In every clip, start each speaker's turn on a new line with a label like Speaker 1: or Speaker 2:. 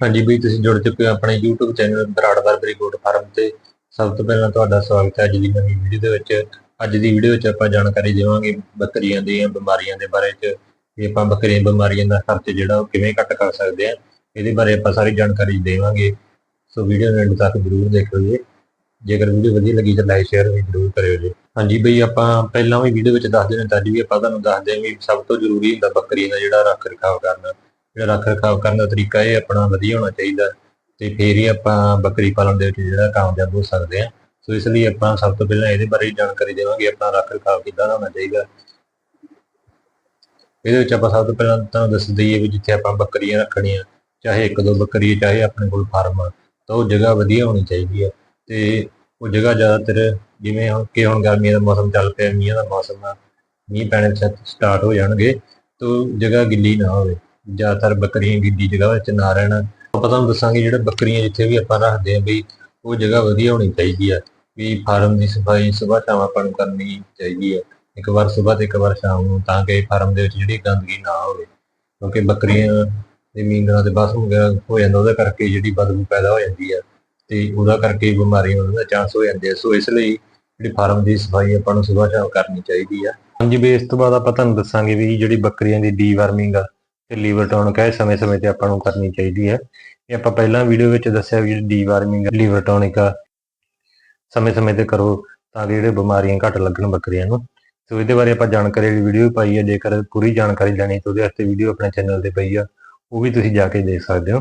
Speaker 1: ਹਾਂਜੀ ਬਈ, ਤੁਸੀਂ ਜੁੜ ਚੁੱਕੇ ਹੋ ਆਪਣੇ YouTube channel Brar Barbari goat farm ਤੇ। ਸਭ ਤੋਂ ਪਹਿਲਾਂ ਤੁਹਾਡਾ ਸਵਾਗਤ ਹੈ ਅੱਜ ਦੀ ਨਵੀਂ ਵੀਡੀਓ ਦੇ ਵਿੱਚ। ਅੱਜ ਦੀ ਵੀਡੀਓ ਵਿੱਚ ਆਪਾਂ ਜਾਣਕਾਰੀ ਦੇਵਾਂਗੇ ਬੱਕਰੀਆਂ ਦੀਆਂ, ਬਿਮਾਰੀਆਂ ਦੇ ਬਾਰੇ ਚ। ਕਿ ਆਪਾਂ ਬੱਕਰੀਆਂ, ਬਿਮਾਰੀਆਂ ਦਾ ਖਰਚ ਜਿਹੜਾ ਉਹ ਕਿਵੇਂ ਘੱਟ ਕਰ ਸਕਦੇ ਆ, ਇਹਦੇ ਬਾਰੇ ਆਪਾਂ ਸਾਰੀ ਜਾਣਕਾਰੀ ਦੇਵਾਂਗੇ। ਸੋ ਵੀਡੀਓ ਨੂੰ ਐਂਡ ਤੱਕ ਜ਼ਰੂਰ ਦੇਖੋ ਜੀ। ਜੇਕਰ ਵੀਡੀਓ ਵਧੀਆ ਲੱਗੀ ਤਾਂ ਲਾਈਕ ਸ਼ੇਅਰ ਵੀ ਜ਼ਰੂਰ ਕਰਿਓ ਜੀ। ਹਾਂਜੀ ਬਈ, ਆਪਾਂ ਪਹਿਲਾਂ ਵੀ ਵੀਡੀਓ ਵਿੱਚ ਦੱਸਦੇ ਨੇ ਤਾਂ ਜੀ ਵੀ ਆਪਾਂ ਤੁਹਾਨੂੰ ਦੱਸਦੇ ਹਾਂ ਵੀ ਸਭ ਤੋਂ ਜ਼ਰੂਰੀ ਹੁੰਦਾ ਬੱਕਰੀ ਦਾ ਜਿਹੜਾ ਰੱਖ ਰਖਾਵ ਕਰਨਾ। ਜਿਹੜਾ ਰੱਖ ਰਖਾਵ ਕਰਨ ਦਾ ਤਰੀਕਾ ਇਹ ਆਪਣਾ ਵਧੀਆ ਹੋਣਾ ਚਾਹੀਦਾ ਤੇ ਫੇਰ ਹੀ ਆਪਾਂ ਬੱਕਰੀ ਪਾਲਣ ਦੇ ਵਿੱਚ ਜਿਹੜਾ ਕਾਮਯਾਬ ਹੋ ਸਕਦੇ ਆ ਸੋ ਇਸ ਲਈ ਆਪਾਂ ਸਭ ਤੋਂ ਪਹਿਲਾਂ ਇਹਦੇ ਬਾਰੇ ਜਾਣਕਾਰੀ ਦੇਵਾਂਗੇ, ਆਪਣਾ ਰੱਖ ਰਖਾਵ ਕਿੱਦਾਂ ਦਾ ਹੋਣਾ ਚਾਹੀਦਾ। ਇਹਦੇ ਵਿੱਚ ਆਪਾਂ ਸਭ ਤੋਂ ਪਹਿਲਾਂ ਤੁਹਾਨੂੰ ਦੱਸ ਦਈਏ ਵੀ ਜਿੱਥੇ ਆਪਾਂ ਬੱਕਰੀਆਂ ਰੱਖਣੀਆਂ, ਚਾਹੇ ਇੱਕ ਦੋ ਬੱਕਰੀ, ਚਾਹੇ ਆਪਣੇ ਕੋਲ ਫਾਰਮ ਆ, ਤਾਂ ਉਹ ਜਗ੍ਹਾ ਵਧੀਆ ਹੋਣੀ ਚਾਹੀਦੀ ਹੈ ਤੇ ਉਹ ਜਗ੍ਹਾ ਜ਼ਿਆਦਾਤਰ ਜਿਵੇਂ ਕਿ ਹੁਣ ਗਰਮੀਆਂ ਦਾ ਮੌਸਮ ਚੱਲ ਪਿਆ, ਮੀਂਹ ਦਾ ਮੌਸਮ ਆ, ਮੀਂਹ ਪੈਣੇ ਸਟਾਰਟ ਹੋ ਜਾਣਗੇ, ਤਾਂ ਜਗ੍ਹਾ ਗਿੱਲੀ ਨਾ ਹੋਵੇ। ਜ਼ਿਆਦਾਤਰ ਬੱਕਰੀਆਂ ਗਿੱਲੀ ਜਗ੍ਹਾ ਵਿੱਚ ਨਾ ਰਹਿਣ। ਆਪਾਂ ਤੁਹਾਨੂੰ ਦੱਸਾਂਗੇ ਜਿਹੜੇ ਬੱਕਰੀਆਂ ਜਿੱਥੇ ਵੀ ਆਪਾਂ ਰੱਖਦੇ ਆਂ ਵੀ ਉਹ ਜਗ੍ਹਾ ਵਧੀਆ ਹੋਣੀ ਚਾਹੀਦੀ ਆ। ਵੀ ਫਾਰਮ ਦੀ ਸਫ਼ਾਈ ਸਵੇਰ ਸ਼ਾਮ ਆਪਾਂ ਨੂੰ ਕਰਨੀ ਚਾਹੀਦੀ ਹੈ ਇੱਕ ਵਾਰ ਸਵੇਰ ਤੇ ਇੱਕ ਵਾਰ ਸ਼ਾਮ ਨੂੰ, ਤਾਂ ਕਿ ਫਾਰਮ ਦੇ ਵਿੱਚ ਜਿਹੜੀ ਗੰਦਗੀ ਨਾ ਹੋਵੇ। ਕਿਉਂਕਿ ਬੱਕਰੀਆਂ ਦੇ ਮੀਂਗਾਂ ਦੇ ਬਸ ਵਗੈਰਾ ਹੋ ਜਾਂਦਾ, ਉਹਦੇ ਕਰਕੇ ਜਿਹੜੀ ਬਦਬੂ ਪੈਦਾ ਹੋ ਜਾਂਦੀ ਆ। ਤੇ ਉਹਦਾ ਕਰਕੇ ਬਿਮਾਰੀਆਂ ਦਾ ਚਾਂਸ ਹੋ ਜਾਂਦੇ ਆ। ਸੋ ਇਸ ਲਈ ਜਿਹੜੀ ਫਾਰਮ ਦੀ ਸਫ਼ਾਈ ਆਪਾਂ ਨੂੰ ਸਵੇਰ ਸ਼ਾਮ ਕਰਨੀ ਚਾਹੀਦੀ ਆ। ਹਾਂਜੀ ਵੀ ਇਸ ਤੋਂ ਬਾਅਦ ਆਪਾਂ ਤੁਹਾਨੂੰ ਦੱਸਾਂਗੇ ਵੀ ਜਿਹੜੀ ਬੱਕਰੀਆਂ ਦੀ ਡੀਵਾਰਮਿੰਗ ਆ ਤੇ ਲੀਵਰ ਟੌਨਿਕ ਹੈ ਸਮੇਂ-ਸਮੇਂ ਤੇ ਆਪਾਂ ਨੂੰ ਕਰਨੀ ਚਾਹੀਦੀ ਹੈ। ਇਹ ਆਪਾਂ ਪਹਿਲਾਂ ਵੀਡੀਓ ਵਿੱਚ ਦੱਸਿਆ ਵੀ ਜਿਹੜੀ ਡੀਵਾਰਮਿੰਗ ਲੀਵਰ ਟੌਨਿਕ ਆ ਸਮੇਂ-ਸਮੇਂ ਤੇ ਕਰੋ ਤਾਂ ਕਿ ਜਿਹੜੇ ਬਿਮਾਰੀਆਂ ਘੱਟ ਲੱਗਣ ਬੱਕਰੀਆਂ ਨੂੰ। ਸੋ ਇਹਦੇ ਬਾਰੇ ਆਪਾਂ ਜਾਣਕਾਰੀ ਵਾਲੀ ਵੀਡੀਓ ਪਾਈ ਹੈ, ਜੇਕਰ ਪੂਰੀ ਜਾਣਕਾਰੀ ਲੈਣੀ ਤਾਂ ਉਹਦੇ ਵਾਸਤੇ ਵੀਡੀਓ ਆਪਣੇ ਚੈਨਲ ਤੇ ਪਈ ਆ, ਉਹ ਵੀ ਤੁਸੀਂ ਜਾ ਕੇ ਦੇਖ ਸਕਦੇ ਹੋ।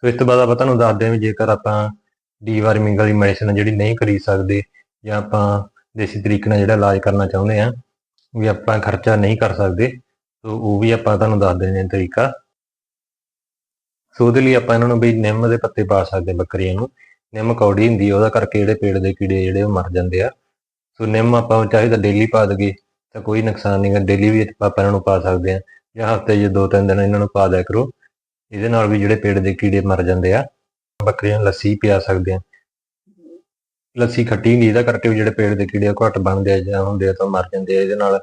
Speaker 1: ਸੋ ਇਸ ਤੋਂ ਬਾਅਦ ਆਪਾਂ ਤੁਹਾਨੂੰ ਦੱਸਦੇ ਹਾਂ ਵੀ ਜੇਕਰ ਆਪਾਂ ਡੀਵਾਰਮਿੰਗ ਵਾਲੀ ਮੈਡੀਸਨ ਜਿਹੜੀ ਨਹੀਂ ਖਰੀਦ ਸਕਦੇ ਜਾਂ ਆਪਾਂ ਦੇਸੀ ਤਰੀਕੇ ਨਾਲ ਜਿਹੜਾ ਇਲਾਜ ਕਰਨਾ ਚਾਹੁੰਦੇ ਆ ਵੀ ਆਪਾਂ ਖਰਚਾ ਨਹੀਂ ਕਰ ਸਕਦੇ ਸੋ ਉਹ ਵੀ ਆਪਾਂ ਤੁਹਾਨੂੰ ਦੱਸ ਦਿੰਦੇ ਹਾਂ ਤਰੀਕਾ। ਸੋ ਉਹਦੇ ਲਈ ਆਪਾਂ ਇਹਨਾਂ ਨੂੰ ਵੀ ਨਿੰਮ ਦੇ ਪੱਤੇ ਪਾ ਸਕਦੇ ਬੱਕਰੀਆਂ ਨੂੰ। ਨਿੰਮ ਕੌੜੀ ਹੁੰਦੀ ਉਹਦਾ ਕਰਕੇ ਜਿਹੜੇ ਪੇੜ ਦੇ ਕੀੜੇ ਜਿਹੜੇ ਉਹ ਮਰ ਜਾਂਦੇ ਆ। ਸੋ ਨਿੰਮ ਆਪਾਂ ਚਾਹੇ ਤਾਂ ਡੇਲੀ ਪਾ ਦਈਏ, ਤਾਂ ਕੋਈ ਨੁਕਸਾਨ ਨਹੀਂ ਹੈ ਡੇਲੀ ਵੀ ਆਪਾਂ ਇਹਨਾਂ ਨੂੰ ਪਾ ਸਕਦੇ ਆ ਜਾਂ ਹਫ਼ਤੇ 'ਚ ਦੋ ਤਿੰਨ ਦਿਨ ਇਹਨਾਂ ਨੂੰ ਪਾ ਦਿਆ ਕਰੋ। ਇਹਦੇ ਨਾਲ ਵੀ ਜਿਹੜੇ ਪੇੜ ਦੇ ਕੀੜੇ ਮਰ ਜਾਂਦੇ ਆ, ਬੱਕਰੀਆਂ ਨੂੰ ਲੱਸੀ ਪਿਆ ਸਕਦੇ ਆ ਲੱਸੀ ਖੱਟੀ ਹੁੰਦੀ ਇਹਦਾ ਕਰਕੇ ਵੀ ਜਿਹੜੇ ਪੇੜ ਦੇ ਕੀੜੇ ਘੱਟ ਬਣਦੇ ਆ ਜਾਂ ਹੁੰਦੇ ਆ ਤਾਂ ਮਰ ਜਾਂਦੇ ਆ। ਇਹਦੇ ਨਾਲ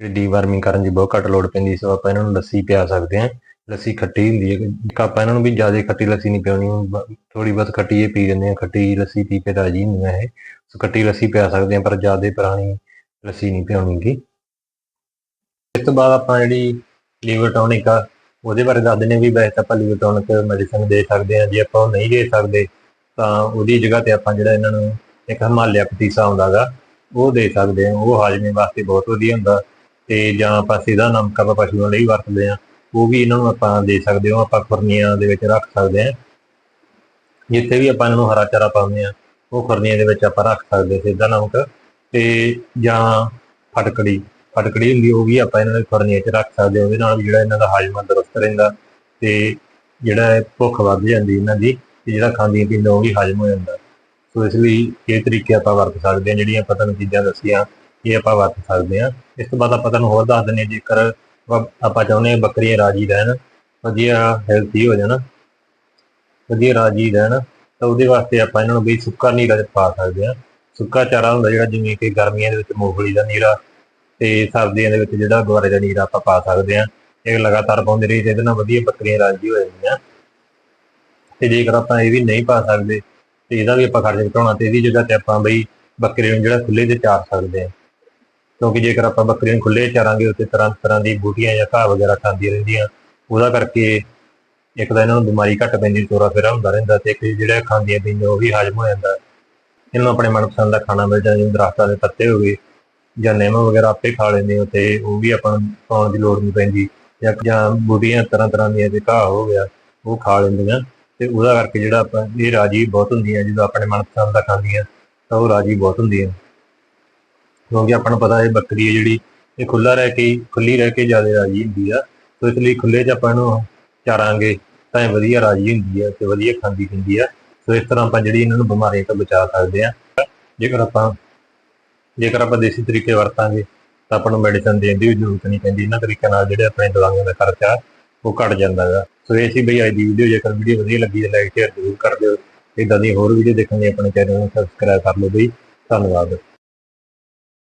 Speaker 1: ਜਿਹੜੀ ਡੀਵਾਰਮਿੰਗ ਕਰਨ ਦੀ ਬਹੁਤ ਘੱਟ ਲੋੜ ਪੈਂਦੀ, ਸੋ ਆਪਾਂ ਇਹਨਾਂ ਨੂੰ ਲੱਸੀ ਪਿਆ ਸਕਦੇ ਹਾਂ। ਲੱਸੀ ਖੱਟੀ ਹੁੰਦੀ ਹੈ। ਇੱਕ ਆਪਾਂ ਇਹਨਾਂ ਨੂੰ ਵੀ ਜ਼ਿਆਦਾ ਖੱਟੀ ਲੱਸੀ ਨਹੀਂ ਪਿਆਉਣੀ ਥੋੜੀ ਬਹੁਤ ਖੱਟੀ ਇਹ ਪੀ ਲੈਂਦੇ ਆ ਖੱਟੀ ਲੱਸੀ ਪੀ ਕੇ ਰਾਜੀ ਹੁੰਦੀਆਂ ਇਹ। ਸੋ ਖੱਟੀ ਲੱਸੀ ਪਿਆ ਸਕਦੇ ਆ ਪਰ ਜ਼ਿਆਦਾ ਪੁਰਾਣੀ ਲੱਸੀ ਨਹੀਂ ਪਿਆਉਣੀਗੀ। ਇਸ ਤੋਂ ਬਾਅਦ ਆਪਾਂ ਜਿਹੜੀ ਲੀਵਰ ਟੌਨਿਕ ਆ, ਉਹਦੇ ਬਾਰੇ ਦੱਸ ਦਿੰਦੇ ਵੀ ਵੈਸੇ ਤਾਂ ਆਪਾਂ ਲੀਵਰ ਟੌਨਿਕ ਮੈਡੀਸਨ ਦੇ ਸਕਦੇ ਆ ਜੇ ਆਪਾਂ ਉਹ ਨਹੀਂ ਦੇ ਸਕਦੇ, ਤਾਂ ਉਹਦੀ ਜਗ੍ਹਾ ਤੇ ਆਪਾਂ ਜਿਹੜਾ ਇਹਨਾਂ ਨੂੰ ਇੱਕ ਹਿਮਾਲਿਆ ਪਤੀਸਾ ਹੁੰਦਾਗਾ ਉਹ ਦੇ ਸਕਦੇ ਆ ਉਹ ਹਾਜ਼ਮੇ ਵਾਸਤੇ ਬਹੁਤ ਵਧੀਆ ਹੁੰਦਾ। ਤੇ ਜਾਂ ਆਪਾਂ ਸਿੱਧਾ ਨਮਕ ਆਪਾਂ ਪਸ਼ੂਆਂ ਲਈ ਵਰਤਦੇ ਆ ਉਹ ਵੀ ਇਹਨਾਂ ਨੂੰ ਆਪਾਂ ਦੇ ਸਕਦੇ ਹਾਂ, ਆਪਾਂ ਖੁਰਨੀਆਂ ਦੇ ਵਿੱਚ ਰੱਖ ਸਕਦੇ ਆ ਜਿੱਥੇ ਵੀ ਆਪਾਂ ਇਹਨਾਂ ਨੂੰ ਹਰਾ ਚਾਰਾ ਪਾਉਂਦੇ ਆ ਉਹ ਖੁਰਨੀਆਂ ਦੇ ਵਿੱਚ ਆਪਾਂ ਰੱਖ ਸਕਦੇ ਸਿੱਧਾ ਨਮਕ ਤੇ ਜਾਂ ਫਟਕੜੀ। ਫਟਕੜੀ ਹੁੰਦੀ ਉਹ ਵੀ ਆਪਾਂ ਇਹਨਾਂ ਦੇ ਖੁਰਨੀਆਂ 'ਚ ਰੱਖ ਸਕਦੇ ਉਹਦੇ ਨਾਲ ਵੀ ਜਿਹੜਾ ਇਹਨਾਂ ਦਾ ਹਾਜ਼ਮਾ ਦਰਸਤ ਰਹਿੰਦਾ ਤੇ ਜਿਹੜਾ ਭੁੱਖ ਵੱਧ ਜਾਂਦੀ ਇਹਨਾਂ ਦੀ, ਤੇ ਜਿਹੜਾ ਖਾਂਦੀਆਂ ਪੀਂਦਾ ਉਹ ਵੀ ਹਾਜ਼ਮ ਹੋ ਜਾਂਦਾ। ਸੋ ਇਸ ਲਈ ਇਹ ਤਰੀਕੇ ਆਪਾਂ ਵਰਤ ਸਕਦੇ ਹਾਂ, ਜਿਹੜੀਆਂ ਆਪਾਂ ਤੁਹਾਨੂੰ ਚੀਜ਼ਾਂ ਦੱਸੀਆਂ। ਇਹ ਆਪਾਂ ਵਰਤ ਸਕਦੇ ਹਾਂ। ਇਸ ਤੋਂ ਬਾਅਦ ਆਪਾਂ ਤੁਹਾਨੂੰ ਹੋਰ ਦੱਸ ਦਿੰਦੇ ਹਾਂ, ਜੇਕਰ ਆਪਾਂ ਚਾਹੁੰਦੇ ਹਾਂ ਬੱਕਰੀਆਂ ਰਾਜੀ ਰਹਿਣ, ਵਧੀਆ ਹੈਲਥੀ ਹੋ ਜਾਣ, ਵਧੀਆ ਰਾਜੀ ਰਹਿਣ, ਤਾਂ ਉਹਦੇ ਵਾਸਤੇ ਆਪਾਂ ਇਹਨਾਂ ਨੂੰ ਵੀ ਸੁੱਕਾ ਨੀਰਾ ਪਾ ਸਕਦੇ ਹਾਂ। ਸੁੱਕਾ ਚਾਰਾ ਹੁੰਦਾ ਜਿਹੜਾ ਜਿਵੇਂ ਕਿ ਗਰਮੀਆਂ ਦੇ ਵਿੱਚ ਮੂੰਗਫਲੀ ਦਾ ਨੀਰਾ ਤੇ ਸਰਦੀਆਂ ਦੇ ਵਿੱਚ ਜਿਹੜਾ ਗੁਆਰੇ ਦਾ ਨੀਰਾ ਆਪਾਂ ਪਾ ਸਕਦੇ ਹਾਂ। ਇਹ ਲਗਾਤਾਰ ਪਾਉਂਦੇ ਰਹੀ ਤੇ ਇਹਦੇ ਨਾਲ ਵਧੀਆ ਬੱਕਰੀਆਂ ਰਾਜੀ ਹੋ ਜਾਂਦੀਆਂ। ਤੇ ਜੇਕਰ ਆਪਾਂ ਇਹ ਵੀ ਨਹੀਂ ਪਾ ਸਕਦੇ, ਤੇ ਇਹਦਾ ਵੀ ਆਪਾਂ ਖਰਚ ਘਟਾਉਣਾ, ਤੇ ਇਹਦੀ ਜਗ੍ਹਾ ਤੇ ਆਪਾਂ ਬਈ ਬੱਕਰੀ ਨੂੰ ਜਿਹੜਾ ਖੁੱਲੇ ਤੇ ਚਾਰ ਸਕਦੇ ਹਾਂ। ਕਿਉਂਕਿ ਜੇਕਰ ਆਪਾਂ ਬੱਕਰੀ ਨੂੰ ਖੁੱਲੇ ਚਾਰਾਂਗੇ ਉੱਤੇ ਤਰ੍ਹਾਂ ਤਰ੍ਹਾਂ ਦੀ ਬੂਟੀਆਂ ਜਾਂ ਘਾਹ ਵਗੈਰਾ ਖਾਂਦੀਆਂ ਰਹਿੰਦੀਆਂ, ਉਹਦਾ ਕਰਕੇ ਇੱਕ ਤਾਂ ਇਹਨਾਂ ਨੂੰ ਬਿਮਾਰੀ ਘੱਟ ਪੈਂਦੀ, ਚੋਰਾ ਫੇਰਾ ਹੁੰਦਾ ਰਹਿੰਦਾ ਤੇ ਇੱਕ ਜਿਹੜਾ ਖਾਂਦੀਆਂ ਪੀਂਦੀਆਂ ਉਹ ਵੀ ਹਾਜ਼ਮ ਹੋ ਜਾਂਦਾ। ਇਹਨਾਂ ਨੂੰ ਆਪਣੇ ਮਨਪਸੰਦ ਦਾ ਖਾਣਾ ਮਿਲ ਜਾਂਦਾ, ਜਿਵੇਂ ਦਰਖਤਾਂ ਦੇ ਪੱਤੇ ਹੋ ਗਏ ਜਾਂ ਨਿੰਮ ਵਗੈਰਾ ਆਪੇ ਖਾ ਲੈਂਦੇ ਹੋ ਤੇ ਉਹ ਵੀ ਆਪਾਂ ਨੂੰ ਪਾਉਣ ਦੀ ਲੋੜ ਨਹੀਂ ਪੈਂਦੀ ਜਾਂ ਜਾਂ ਬੂਟੀਆਂ ਤਰ੍ਹਾਂ ਤਰ੍ਹਾਂ ਦੀਆਂ ਤੇ ਘਾਹ ਹੋ ਗਿਆ, ਉਹ ਖਾ ਲੈਂਦੀਆਂ ਤੇ ਉਹਦਾ ਕਰਕੇ ਜਿਹੜਾ ਆਪਾਂ ਇਹ ਰਾਜੀ ਬਹੁਤ ਹੁੰਦੀਆਂ, ਜਦੋਂ ਆਪਣੇ ਮਨਪਸੰਦ ਦਾ ਖਾਂਦੀਆਂ ਤਾਂ ਉਹ ਰਾਜੀ ਬਹੁਤ ਹੁੰਦੀਆਂ। ਕਿਉਂਕਿ ਆਪਾਂ ਨੂੰ ਪਤਾ ਹੈ ਬੱਕਰੀ ਹੈ ਜਿਹੜੀ ਇਹ ਖੁੱਲਾ ਰਹਿ ਕੇ ਖੁੱਲੀ ਰਹਿ ਕੇ ਜ਼ਿਆਦਾ ਰਾਜੀ ਹੁੰਦੀ ਆ। ਸੋ ਇਸ ਲਈ ਖੁੱਲੇ 'ਚ ਆਪਾਂ ਇਹਨੂੰ ਚਾਰਾਂਗੇ ਤਾਂ ਇਹ ਵਧੀਆ ਰਾਜੀ ਹੁੰਦੀ ਹੈ ਤੇ ਵਧੀਆ ਖਾਂਦੀ ਪੀਂਦੀ ਆ। ਸੋ ਇਸ ਤਰ੍ਹਾਂ ਆਪਾਂ ਜਿਹੜੀ ਇਹਨਾਂ ਨੂੰ ਬਿਮਾਰੀਆਂ ਤੋਂ ਬਚਾ ਸਕਦੇ ਆ। ਜੇਕਰ ਆਪਾਂ ਜੇਕਰ ਆਪਾਂ ਦੇਸੀ ਤਰੀਕੇ ਵਰਤਾਂਗੇ ਤਾਂ ਆਪਾਂ ਨੂੰ ਮੈਡੀਸਨ ਦੇਣ ਦੀ ਵੀ ਜ਼ਰੂਰਤ ਨਹੀਂ ਪੈਂਦੀ। ਇਹਨਾਂ ਤਰੀਕਿਆਂ ਨਾਲ ਜਿਹੜੇ ਆਪਣੇ ਦਵਾਈਆਂ ਦਾ ਖਰਚਾ ਉਹ ਘਟ ਜਾਂਦਾ ਹੈ ਸੋ ਇਹ ਸੀ ਬਈ ਅੱਜ ਦੀ ਵੀਡੀਓ ਜੇਕਰ ਵੀਡੀਓ ਵਧੀਆ ਲੱਗੀ ਤਾਂ ਲਾਈਕ ਸ਼ੇਅਰ ਜ਼ਰੂਰ ਕਰ ਦਿਓ। ਇਦਾਂ ਦੀ ਹੋਰ ਵੀਡੀਓ ਦੇਖਣ ਲਈ ਆਪਣੇ ਚੈਨਲ ਨੂੰ ਸਬਸਕ੍ਰਾਈਬ ਕਰ ਲਓ ਬਈ। ਧੰਨਵਾਦ।